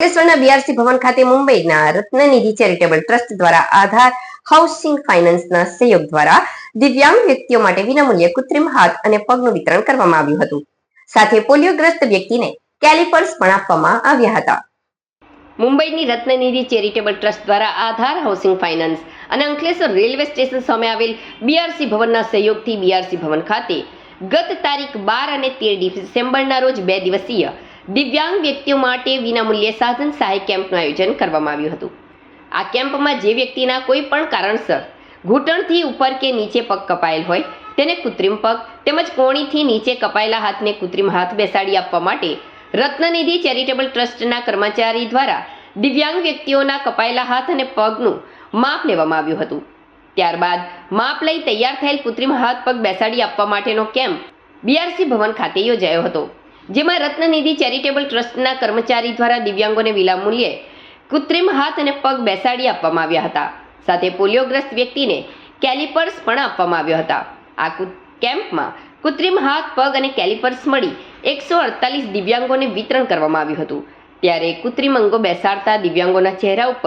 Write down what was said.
અંકલેશ્વરના બીઆરસી ભવન ખાતે મુંબઈના રત્નનિધિ ચેરિટેબલ ટ્રસ્ટ દ્વારા આધાર, હાઉસિંગ ફાઇનાન્સના સહયોગ દ્વારા દિવ્યાંગ વ્યક્તિઓ માટે વિનામૂલ્યે કૃત્રિમ હાથ અને પગનું વિતરણ કરવામાં આવ્યું હતું. સાથે પોલિયોગ્રસ્ત વ્યક્તિને કેલિપર્સ પણ આપવામાં આવ્યા હતા. મુંબઈની રત્નનિધિ ચેરિટેબલ ટ્રસ્ટ દ્વારા આધાર, હાઉસિંગ ફાઇનાન્સ અને અંકલેશ્વર રેલવે સ્ટેશન સામે આવેલ બીઆરસી ભવનના સહયોગથી બીઆરસી ભવન ખાતે ગત તારીખ બાર અને તેર ડિસેમ્બરના રોજ બે દિવસીય દિવ્યાંગ વ્યક્તિઓ માટે વિનામૂલ્યે સાધન સહાય કેમ્પનું આયોજન કરવામાં આવ્યું હતું. આ કેમ્પમાં જે વ્યક્તિના કોઈ પણ કારણસર ઘૂંટણથી ઉપર કે નીચે પગ કપાયેલ હોય, તેને કૃત્રિમ પગ તેમજ કોણીથી નીચે કપાયેલા હાથને કૃત્રિમ હાથ બેસાડી આપવા માટે રત્નનિધિ ચેરિટેબલ ટ્રસ્ટના કર્મચારી દ્વારા દિવ્યાંગ વ્યક્તિઓના કપાયેલા હાથ અને પગનું માપ લેવામાં આવ્યું હતું. ત્યારબાદ માપ લઈ તૈયાર થયેલ કૃત્રિમ હાથ પગ બેસાડી આપવા માટેનો કેમ્પ બીઆરસી ભવન ખાતે યોજાયો હતો. જેમાં રત્નનિધિ ચેરિટેબલ ટ્રસ્ટના કર્મચારી દ્વારા દિવ્યાંગોને વિનામૂલ્યે કૃત્રિમ હાથ અને પગ બેસાડી આપવામાં આવ્યા હતા. સાથે પોલિયોગ્રસ્ત વ્યક્તિને કેલિપર્સ પણ આપવામાં આવ્યા હતા. આ કેમ્પમાં કૃત્રિમ હાથ, પગ અને કેલિપર્સ મળી એકસો અડતાલીસ દિવ્યાંગોને વિતરણ કરવામાં આવ્યું હતું. ત્યારે કૃત્રિમ અંગો બેસાડતા દિવ્યાંગોના ચહેરા ઉપર